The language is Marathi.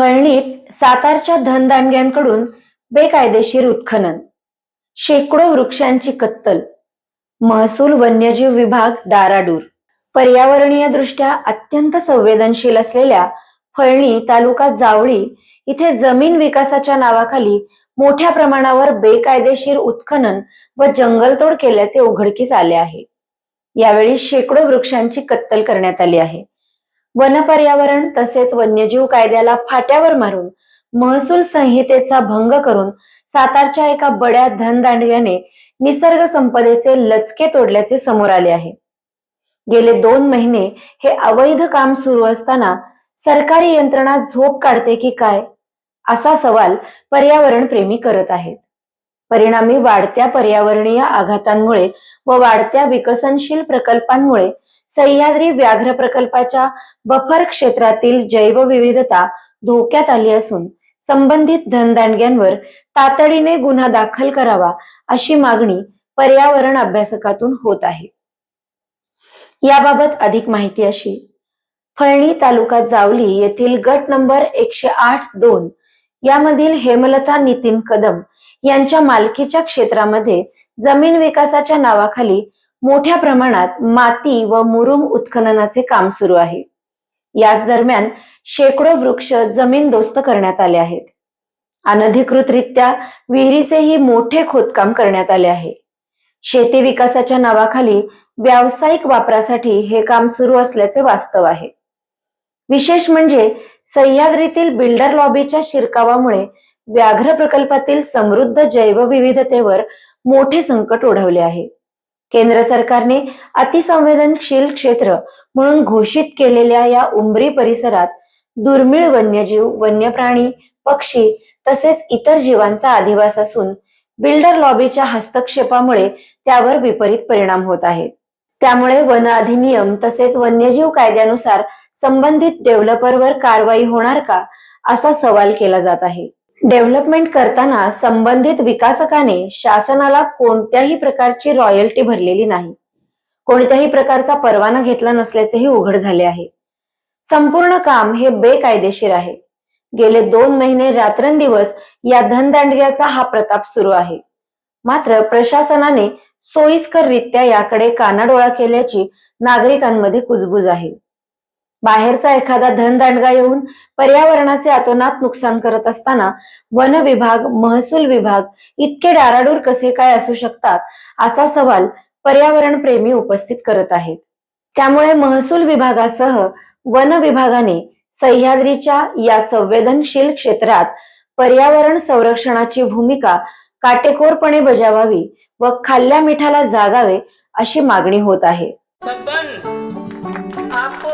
फळणीत सातारच्या धनदांडग्यांकडून बेकायदेशीर उत्खनन शेकडो वृक्षांची कत्तल महसूल वन्यजीव विभाग डाराडूर पर्यावरणीय दृष्ट्या अत्यंत संवेदनशील असलेल्या फळणी तालुका जावळी इथे जमीन विकासाच्या नावाखाली मोठ्या प्रमाणावर बेकायदेशीर उत्खनन व जंगलतोड केल्याचे उघडकीस आले आहे. यावेळी शेकडो वृक्षांची कत्तल करण्यात आली आहे. वन पर्यावरण तसेच वन्यजीव कायद्याला फाट्यावर मारून महसूल संहितेचा भंग करून सातारच्या एका बड्या धनदांडग्याने निसर्ग संपदेचे लचके तोडल्याचे समोर आले आहे. गेले दोन महिने हे अवैध काम सुरू असताना सरकारी यंत्रणा झोप काढते की काय असा सवाल पर्यावरण प्रेमी करत आहेत. परिणामी वाढत्या पर्यावरणीय आघातांमुळे व वाढत्या विकसनशील प्रकल्पांमुळे सह्याद्री व्याघ्र प्रकल्पाच्या बफर क्षेत्रातील जैवविविधता धोक्यात आली असून संबंधित धनदांडग्यांवर तातडीने गुन्हा दाखल करावा अशी मागणी पर्यावरण अभ्यासकातून होत आहे. याबाबत अधिक माहिती अशी. फळणी तालुका जावली येथील गट नंबर एकशे आठ दोन यामधील हेमलता नितीन कदम यांच्या मालकीच्या क्षेत्रामध्ये जमीन विकासाच्या नावाखाली मोठ्या प्रमाणात माती व मुरुम उत्खननाचे काम सुरू आहे. याच दरम्यान शेकडो वृक्ष जमीनदोस्त करण्यात आले आहेत. अनधिकृतरित्या विहिरीचेही मोठे खोदकाम करण्यात आले आहे. शेती विकासाच्या नावाखाली व्यावसायिक वापरासाठी हे काम सुरू असल्याचे वास्तव आहे. विशेष म्हणजे सह्याद्रीतील बिल्डर लॉबीच्या शिरकावामुळे व्याघ्र प्रकल्पातील समृद्ध जैवविविधतेवर मोठे संकट ओढवले आहे. केंद्र सरकारने अतिसंवेदनशील क्षेत्र म्हणून घोषित केलेल्या या उंबरी परिसरात दुर्मिळ वन्यजीव वन्य प्राणी पक्षी तसेच इतर जीवांचा अधिवास असून बिल्डर लॉबीच्या हस्तक्षेपामुळे त्यावर विपरीत परिणाम होत आहेत त्यामुळे वन अधिनियम तसेच वन्यजीव कायद्यानुसार संबंधित डेव्हलपरवर कारवाई होणार का असा सवाल केला जात आहे. डेव्हलपमेंट करताना संबंधित विकासकाने शासनाला कोणत्याही प्रकारची रॉयल्टी भरलेली नाही. कोणत्याही प्रकारचा परवाना घेतला नसल्याचेही उघड झाले आहे. संपूर्ण काम हे बेकायदेशीर आहे. गेले दोन महिने रात्रंदिवस या धनदांडग्याचा हा प्रताप सुरू आहे. मात्र प्रशासनाने सोयीस्कररित्या याकडे कानाडोळा केल्याची नागरिकांमध्ये कुजबूज आहे. बाहेरचा एखादा धनदांडगा येऊन पर्यावरणाचे अतोनात नुकसान करत असताना वन विभाग महसूल विभाग इतके डाराडूर कसे काय असू शकतात असा सवाल पर्यावरण प्रेमी उपस्थित करत आहेत. त्यामुळे महसूल विभागासह वन विभागाने सह्याद्रीच्या या संवेदनशील क्षेत्रात पर्यावरण संरक्षणाची भूमिका काटेकोरपणे बजावावी व खाल्ल्या मिठाला जागावे अशी मागणी होत आहे.